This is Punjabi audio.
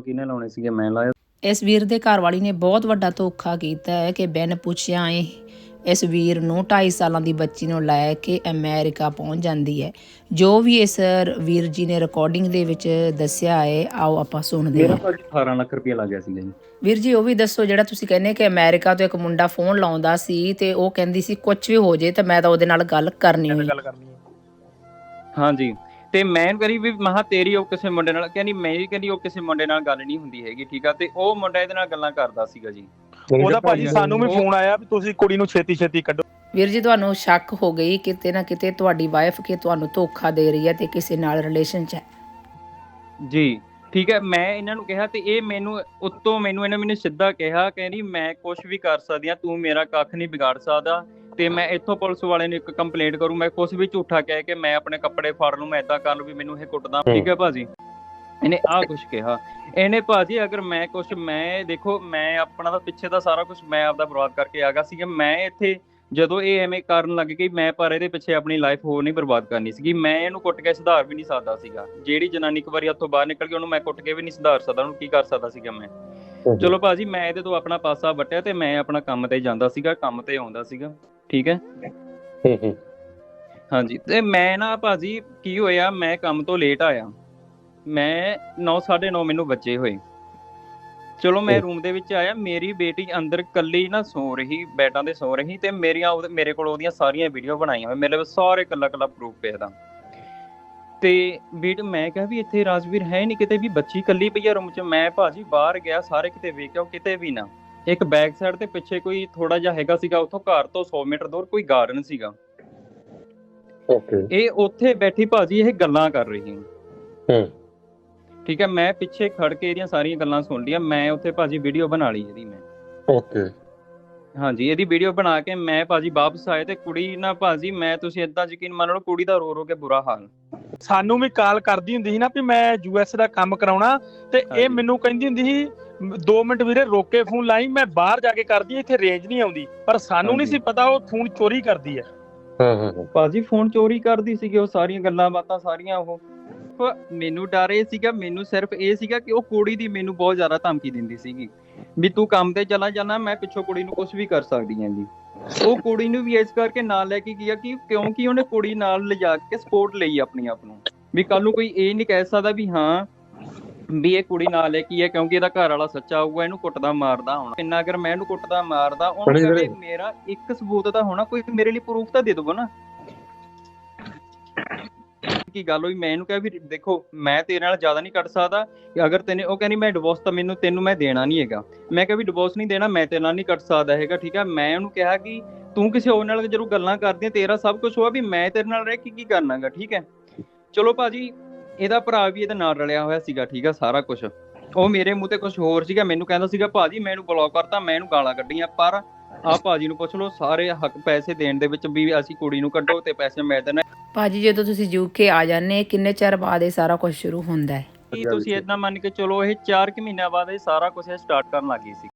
ਕਿਹਨੇ ਲਾਉਣੇ ਸੀਗੇ? ਮੈਂ ਲਾਇਆ। ਇਸ ਵੀਰ ਦੇ ਘਰ ਵਾਲੀ ਨੇ ਬਹੁਤ ਵੱਡਾ ਧੋਖਾ ਕੀਤਾ ਹੈ ਕਿ ਬਿਨ ਪੁੱਛਿਆ ਇਹ ਇਸ ਵੀਰ ਨੂੰ 2.5 ਸਾਲਾਂ ਦੀ ਬੱਚੀ ਨੂੰ ਲੈ ਕੇ ਅਮਰੀਕਾ ਪਹੁੰਚ ਜਾਂਦੀ ਹੈ। ਜੋ ਵੀ ਇਸ ਵੀਰ ਜੀ ਨੇ ਰਿਕਾਰਡਿੰਗ ਦੇ ਵਿੱਚ ਦੱਸਿਆ ਹੈ ਆਓ ਆਪਾਂ ਸੁਣਦੇ ਮੇਰਾ ਹਾਂ। ਭਾਜੀ 18 ਲੱਖ ਰੁਪਏ ਲੱਗ ਗਿਆ ਸੀਗਾ ਜੀ। ਵੀਰ ਜੀ ਉਹ ਵੀ ਦੱਸੋ ਜਿਹੜਾ ਤੁਸੀਂ ਕਹਿੰਦੇ ਕਿ ਅਮਰੀਕਾ ਤੋਂ ਇੱਕ ਮੁੰਡਾ ਫੋਨ ਲਾਉਂਦਾ ਸੀ ਤੇ ਉਹ ਕਹਿੰਦੀ ਸੀ ਕੁਝ ਵੀ ਹੋ ਜੇ ਤਾਂ ਮੈਂ ਤਾਂ ਉਹਦੇ ਨਾਲ ਗੱਲ ਕਰਨੀ ਗੱਲ ਕਰਨੀ ਹੈ। ਹਾਂਜੀ। ਤੇ ਮੈਂ ਇਹਨੂੰ ਕਰੀ ਵੀ ਮਹਾ ਤੇਰੀ ਉਹ ਕਿਸੇ ਮੁੰਡੇ ਨਾਲ ਕਹਿੰਦੀ ਮੈਂ ਵੀ ਕਹਿੰਦੀ ਉਹ ਕਿਸੇ ਮੁੰਡੇ ਨਾਲ ਗੱਲ ਨਹੀਂ ਹੁੰਦੀ ਹੈਗੀ ਠੀਕ ਆ? ਤੇ ਉਹ ਮੁੰਡਾ ਇਹਦੇ ਨਾਲ ਗੱਲਾਂ ਕਰਦਾ ਸੀਗਾ ਜੀ। ਉਹਦਾ ਭਾਜੀ ਸਾਨੂੰ ਵੀ ਫੋਨ ਆਇਆ ਵੀ ਤੁਸੀਂ ਕੁੜੀ ਨੂੰ ਛੇਤੀ ਛੇਤੀ ਕੱਢੋ। ਵੀਰ ਜੀ ਤੁਹਾਨੂੰ ਸ਼ੱਕ ਹੋ ਗਈ ਕਿਤੇ ਨਾ ਕਿਤੇ ਤੁਹਾਡੀ ਵਾਈਫ ਕਿ ਤੁਹਾਨੂੰ ਧੋਖਾ ਦੇ ਰਹੀ ਹੈ ਤੇ ਕਿਸੇ ਨਾਲ ਰਿਲੇਸ਼ਨ 'ਚ ਹੈ। ਜੀ ਠੀਕ ਹੈ ਮੈਂ ਇਹਨਾਂ ਨੂੰ ਕਿਹਾ ਤੇ ਇਹ ਮੈਨੂੰ ਉੱਤੋਂ ਮੈਨੂੰ ਇਹਨਾਂ ਮੈਨੂੰ ਸਿੱਧਾ ਕਿਹਾ ਕਹਿੰਦੀ ਮੈਂ ਕੁਝ ਵੀ ਕਰ ਸਕਦੀ ਆ ਤੂੰ ਮੇਰਾ ਕੱਖ ਨਹੀਂ ਵਿਗਾੜ ਸਕਦਾ। ਤੇ ਮੈਂ ਇੱਥੋਂ ਪੁਲਿਸ ਵਾਲੇ ਨੂੰ ਇੱਕ ਕੰਪਲੇਂਟ ਕਰੂੰ ਮੈਂ ਕੁਝ ਵੀ ਝੂਠਾ ਕਹਿ ਕੇ ਮੈਂ ਆਪਣੇ ਕੱਪੜੇ ਫਾੜ ਲੂੰ ਮੈਂ ਇਦਾਂ ਕਰ ਲੂੰ ਵੀ ਮੈਨੂੰ ਇਹ ਕੁੱਟਦਾ ਠੀਕ ਹੈ ਭਾਜੀ? ਇਹਨੇ ਆਹ ਕੁਝ ਕਿਹਾ। ਇਹਨੇ ਭਾਜੀ ਅਗਰ ਮੈਂ ਕੁਝ ਮੈਂ ਦੇਖੋ ਮੈਂ ਆਪਣਾ ਤਾਂ ਪਿੱਛੇ ਦਾ ਸਾਰਾ ਕੁਝ ਮੈਂ ਆਪਦਾ ਬਰਬਾਦ ਕਰਕੇ ਆ ਗਿਆ ਸੀਗਾ। ਮੈਂ ਇੱਥੇ ਜਦੋਂ ਇਹ ਐਵੇਂ ਕਰਨ ਲੱਗ ਗਈ ਮੈਂ ਪਰ ਇਹਦੇ ਪਿੱਛੇ ਆਪਣੀ ਲਾਈਫ ਹੋਰ ਨਹੀਂ ਬਰਬਾਦ ਕਰਨੀ ਸੀਗੀ। ਮੈਂ ਇਹਨੂੰ ਕੁੱਟ ਕੇ ਸੁਧਾਰ ਵੀ ਨਹੀਂ ਸਕਦਾ ਸੀਗਾ। ਜਿਹੜੀ ਜਨਾਨੀ ਇੱਕ ਵਾਰੀ ਹੱਥੋਂ ਬਾਹਰ ਨਿਕਲ ਗਈ ਉਹਨੂੰ ਮੈਂ ਕੁੱਟ ਕੇ ਵੀ ਨਹੀਂ ਸੁਧਾਰ ਸਕਦਾ ਉਹਨੂੰ ਕੀ ਕਰ ਸਕਦਾ ਸੀਗਾ ਮੈਂ? ਚਲੋ ਭਾਜੀ ਮੈਂ ਇਹਦੇ ਤੋਂ ਆਪਣਾ ਪਾਸਾ ਵਟਿਆ ਤੇ ਮੈਂ ਆਪਣਾ ਕੰਮ ਤੇ ਜਾਂਦਾ ਸੀਗਾ ਕੰਮ ਤੇ ਆਉਂਦਾ ਸੀਗਾ। ਠੀਕ ਹੈ? ਹਾਂਜੀ ਤੇ ਮੈਂ ਨਾ ਭਾਜੀ ਕੀ ਹੋਇਆ ਮੈਂ ਕੰਮ ਤੋਂ ਲੇਟ ਆਇਆ। ਮੈਂ 9:30 ਮੈਨੂੰ ਬੱਚੇ ਹੋਏ। ਚਲੋ ਮੈਂ ਰੂਮ ਦੇ ਵਿੱਚ ਆਇਆ ਮੇਰੀ ਬੇਟੀ ਅੰਦਰ ਕੱਲੀ ਨਾ ਸੋ ਰਹੀ ਬੈਡਾਂ ਤੇ ਸੋ ਰਹੀ ਤੇ ਮੇਰੀਆਂ ਉਹਦੇ- ਮੇਰੇ ਕੋਲ ਉਹਦੀਆਂ ਸਾਰੀਆਂ ਵੀਡੀਓ ਬਣਾਈਆਂ ਮੇਰੇ ਕੋਲ ਸਾਰੇ ਕੱਲਾ ਕੱਲਾ ਪ੍ਰੂਫ ਪਿਆ ਦਾ ਤੇ ਬੀਟ ਮੈਂ ਕਿਹਾ ਵੀ ਇੱਥੇ ਰਾਜਵੀਰ ਹੈ ਨਹੀਂ ਕਿਤੇ ਵੀ ਬੱਚੀ ਕੱਲੀ ਪਈ ਆ ਰੂਮ 'ਚ ਮੈਂ ਭਾਜੀ ਬਾਹਰ ਗਿਆ ਸਾਰੇ ਕਿਤੇ ਵੇਖਿਆ ਉਹ ਕਿਤੇ ਵੀ ਨਾ। ਇੱਕ ਬੈਕ ਸਾਈਡ ਤੇ ਪਿੱਛੇ ਕੋਈ ਥੋੜਾ ਜਿਹਾ ਹੈਗਾ ਸੀਗਾ ਉੱਥੋਂ ਘਰ ਤੋਂ 100 ਮੀਟਰ ਦੂਰ ਕੋਈ ਗਾਰਡਨ ਸੀਗਾ। ਓਕੇ ਇਹ ਉੱਥੇ ਬੈਠੀ ਭਾਜੀ ਇਹ ਗੱਲਾਂ ਕਰ ਰਹੀ ਹੂੰ। ਠੀਕ ਹੈ ਮੈਂ ਪਿੱਛੇ ਖੜ ਕੇ ਇਹਦੀਆਂ ਸਾਰੀਆਂ ਗੱਲਾਂ ਸੁਣ ਲਈਆਂ ਮੈਂ ਉੱਥੇ ਭਾਜੀ ਵੀਡੀਓ ਬਣਾ ਲਈ ਇਹਦੀ ਮੈਂ। ਓਕੇ ਹਾਂਜੀ ਇਹਦੀ ਵੀਡੀਓ ਬਣਾ ਕੇ ਮੈਂ ਭਾਜੀ ਵਾਪਸ ਆਏ ਤੇ ਕੁੜੀ ਨਾ ਭਾਜੀ ਮੈਂ ਤੁਸੀਂ ਇਦਾਂ ਯਕੀਨ ਮੰਨ ਲਓ ਕੁੜੀ ਦਾ ਰੋ ਰੋ ਕੇ ਬੁਰਾ ਹਾਲ। ਸਾਨੂੰ ਵੀ ਕਾਲ ਕਰਦੀ ਹੁੰਦੀ ਸੀ ਨਾ ਵੀ ਮੈਂ ਯੂਐਸ ਦਾ ਕੰਮ ਕਰਾਉਣਾ ਤੇ। ਇਹ ਮੈਨੂੰ ਕਹਿੰਦੀ ਹੁੰਦੀ ਸੀ 2 ਮਿੰਟ ਵੀਰੇ ਰੋਕ ਫੋਨ ਲਾਈ ਮੈਂ ਬਾਹਰ ਜਾ ਕੇ ਕਰਦੀ ਇੱਥੇ ਰੇਂਜ ਨਹੀਂ ਆਉਂਦੀ। ਪਰ ਸਾਨੂੰ ਨਹੀਂ। ਸੀ ਪਤਾ ਉਹ ਫੋਨ ਚੋਰੀ ਕਰਦੀ ਹੈ। ਹਾਂ ਹਾਂ। ਭਾਜੀ ਫੋਨ ਚੋਰੀ ਕਰਦੀ ਸੀਗੀ ਉਹ ਸਾਰੀਆਂ ਗੱਲਾਂ ਬਾਤਾਂ ਸਾਰੀਆਂ ਉਹ। ਮੈਨੂੰ ਡਰ ਇਹ ਸੀਗਾ ਮੈਨੂੰ ਸਿਰਫ ਇਹ ਸੀਗਾ ਕਿ ਉਹ ਕੁੜੀ ਦੀ ਮੈਨੂੰ ਬਹੁਤ ਜ਼ਿਆਦਾ ਧਮਕੀ ਦਿੰਦੀ ਸੀਗੀ। ਵੀ ਤੂੰ ਕੰਮ ਤੇ ਚਲਾ ਜਾਣਾ ਮੈਂ ਪਿੱਛੋਂ ਕੁੜੀ ਨੂੰ ਕੁਝ ਵੀ ਕਰ ਸਕਦੀ ਹਾਂ ਜੀ। ਉਹ ਕੁੜੀ ਨੂੰ ਵੀ ਇਸ ਕਰਕੇ ਨਾਲ ਲੈ ਕੇ ਗਿਆ ਕਿ ਕਿਉਂਕਿ ਉਹਨੇ ਕੁੜੀ ਨਾਲ ਲਿਜਾ ਕੇ ਸਪੋਰਟ ਲਈ ਆਪਣੀ ਆਪ ਨੂੰ। ਵੀ ਕੱਲ ਨੂੰ ਕੋਈ ਇਹ ਨਹੀਂ ਕਹਿ ਸਕਦਾ ਵੀ ਹਾਂ ਵੀ ਇਹ ਕੁੜੀ ਨਾਲ ਲੈ ਕੇ ਹੈ ਕਿਉਂਕਿ ਇਹਦਾ ਘਰ ਵਾਲਾ ਸੱਚਾ ਹੋਊਗਾ ਇਹਨੂੰ ਕੁੱਟਦਾ ਮਾਰਦਾ ਹੋਣਾ। ਇੰਨਾ ਅਗਰ ਮੈਂ ਇਹਨੂੰ ਕੁੱਟਦਾ ਮਾਰਦਾ ਉਹਨੂੰ ਮੇਰਾ ਇੱਕ ਸਬੂਤ ਤਾਂ ਹੋਣਾ ਕੋਈ ਮੇਰੇ ਲਈ ਪ੍ਰੂਫ ਤਾਂ ਦੇ ਦਊਗਾ ਨਾ। ਕੀ ਗੱਲ ਹੋਈ? ਮੈਂ ਇਹਨੂੰ ਕਿਹਾ ਵੀ ਦੇਖੋ ਮੈਂ ਤੇਰੇ ਨਾਲ ਜ਼ਿਆਦਾ ਨਹੀਂ ਕੱਟ ਸਕਦਾ। ਕਿ ਅਗਰ ਤੈਨੇ ਉਹ ਕਹਿੰਦੀ ਮੈਂ ਡਿਵੋਰਸ ਤਾਂ ਮੈਨੂੰ ਤੈਨੂੰ ਮੈਂ ਦੇਣਾ ਨਹੀਂ ਹੈਗਾ। ਮੈਂ ਕਿਹਾ ਵੀ ਡਿਵੋਰਸ ਨਹੀਂ ਦੇਣਾ ਮੈਂ ਤੇਰੇ ਨਾਲ ਨਹੀਂ ਕੱਟ ਸਕਦਾ ਹੈਗਾ ਠੀਕ ਹੈ ਮੈਂ ਉਹਨੂੰ ਕਿਹਾ ਕਿ ਤੂੰ ਕਿਸੇ ਹੋਰ ਨਾਲ ਜਦੋਂ ਗੱਲਾਂ ਕਰਦੀ ਹੈ ਤੇਰਾ ਸਭ ਕੁਝ ਹੋਆ ਵੀ ਮੈਂ ਤੇਰੇ ਨਾਲ ਰਹਿ ਕੇ ਕੀ ਕਰਨਾਗਾ ਠੀਕ ਹੈ? ਚਲੋ ਭਾਜੀ ਇਹਦਾ ਭਰਾ ਵੀ ਇਹਦੇ ਨਾਲ ਰਲਿਆ ਹੋਇਆ ਸੀਗਾ ਠੀਕ ਹੈ ਸਾਰਾ ਕੁਝ ਉਹ ਮੇਰੇ ਮੂੰਹ ਤੇ ਕੁਝ ਹੋਰ ਸੀਗਾ ਮੈਨੂੰ ਕਹਿੰਦਾ ਸੀਗਾ ਭਾਜੀ ਮੈਂ ਇਹਨੂੰ ਬਲੌਕ ਕਰਤਾ ਮੈਂ ਇਹਨੂੰ ਗਾਲਾਂ ਕੱਢੀਆਂ ਪਰ ਆ ਭਾਜੀ ਨੂੰ ਪੁੱਛ ਲਓ ਸਾਰੇ ਹੱਕ ਪੈਸੇ ਦੇਣ ਦੇ ਵਿੱਚ ਵੀ ਅਸੀਂ ਕੁੜੀ ਨੂੰ ਕੱਢੋ ਤੇ ਪੈਸੇ ਮੈਂ ਦੇਣਾ। ਭਾਜੀ ਜਦੋਂ ਤੁਸੀਂ ਯੂਕੇ ਆ ਜਾਂਦੇ ਕਿੰਨੇ ਚਿਰ ਬਾਅਦ ਇਹ ਸਾਰਾ ਕੁਝ ਸ਼ੁਰੂ ਹੁੰਦਾ ਹੈ? ਕੀ ਤੁਸੀਂ ਇਦਾਂ ਮੰਨ ਕੇ ਚਲੋ ਇਹ 4 ਕਿ ਮਹੀਨਿਆਂ ਬਾਅਦ ਇਹ ਸਾਰਾ ਕੁਝ ਸਟਾਰਟ ਕਰਨ ਲੱਗੀ ਸੀ।